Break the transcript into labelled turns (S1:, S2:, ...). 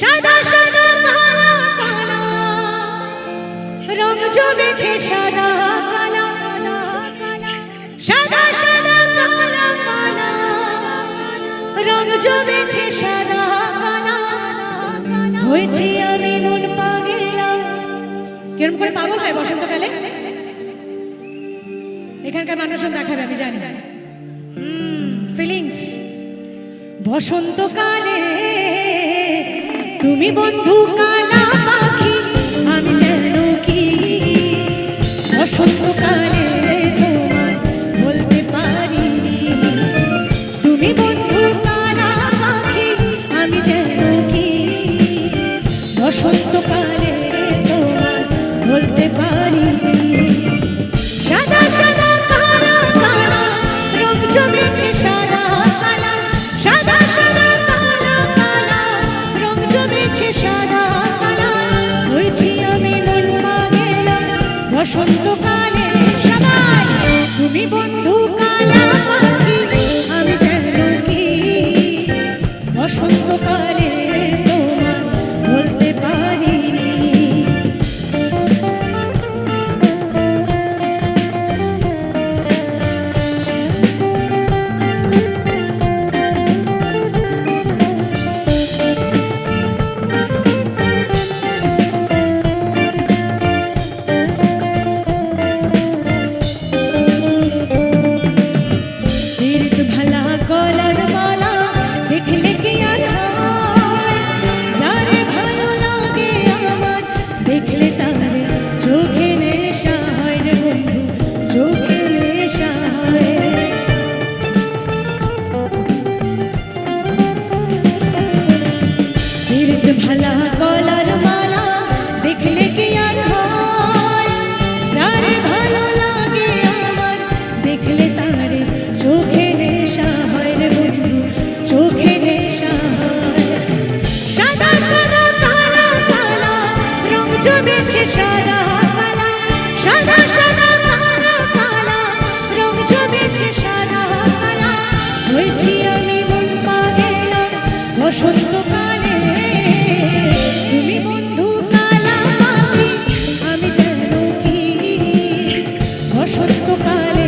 S1: সাদা সাদা কালা কালা। রং জমেছে সাদা, কালা সাদা সাদা, কালা কালা। রং জমেছে সাদা, কালা হয়েছি আমি মন পাগেলা। কিরম করে পাগল হয় বসন্তকালে? এখানকার মানুষজন দেখাবে, আমি জানি। ফিলিংস বসন্তকালে তুমি বন্ধু কালা পাখি, আমি যেন কি? বসন্তকালে তোমার বলতে পারি। তুমি বন্ধু কালা পাখি, আমি যেন কি? বসন্তকালে তোমার বলতে পারি। সাদা সাদা কালা কালা, রং জমেছে সাদা। জমেছে সাদা কালা জমেছে সাদা কালা সাদা সাদা কালা কালা রং জমেছে সাদা কালা হয়েছি আমি মন পাগেলা বসন্তকালে তুমি বন্ধু আমি যেন কি? বসন্তকালে